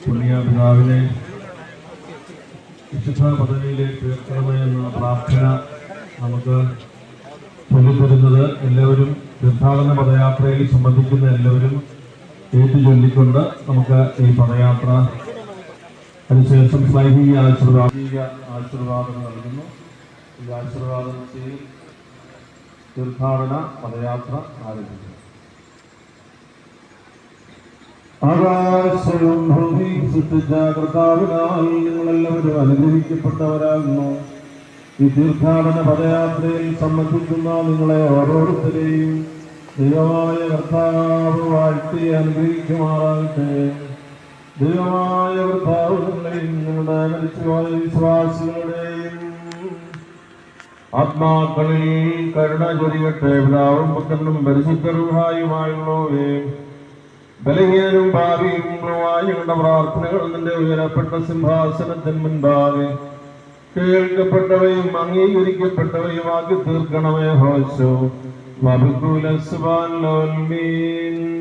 പുണ്യ പിതാവിനെ വിശുദ്ധ പദവിയിലേക്ക് ഉയർത്തണമേ എന്ന പ്രാർത്ഥന നമുക്ക് ചൊല്ലിത്തരുന്നത് എല്ലാവരും തീർത്ഥാടന പദയാത്രയിൽ സംബന്ധിക്കുന്ന എല്ലാവരും ഏറ്റു ചൊല്ലിക്കൊണ്ട് നമുക്ക് ഈ പദയാത്ര അതിനുശേഷം സ്ലൈഹിക ആശീർവാദിക ആശീർവാദം നൽകുന്നു. ഈ ആശീർവാദം ചെയ്ത് തീർത്ഥാടന പദയാത്ര ആരംഭിക്കുന്നു. ആകാശവും ഭൂമിയും സൃഷ്ടിച്ച കർത്താവിനായി നിങ്ങളെല്ലാവരും അനുഗ്രഹിക്കപ്പെട്ടവരാകുന്നു. ഈ തീർത്ഥാടന പദയാത്രയിൽ സംബന്ധിക്കുന്ന നിങ്ങളെ ഓരോരുത്തരെയും ദൈവമായ കർത്താവ് വാഴ്ത്തി അനുഗ്രഹിക്കുമാറാകട്ടെ. ദൈവമായ കർത്താവ് നിങ്ങളെയും നിങ്ങളുടെ മരിച്ചുപോയ വിശ്വാസികളുടെയും ആത്മാക്കളിൽ കരുണ ചൊരിയട്ടെ. പിതാവും പുത്രനും പരിശുദ്ധരുഹായുമായുള്ളവേ ബലഹീനരും ഭാവിയുമായുള്ള പ്രാർത്ഥനകൾ നിന്റെ ഉയരപ്പെട്ട സിംഹാസനത്തിന് മുൻപാകെ. കേൾക്കപ്പെട്ടവയും അംഗീകരിക്കപ്പെട്ടവയുമാക്കി തീർക്കണമേ ഹോശോ വബുക്കുലസ്വാൻ ലോൽമീൻ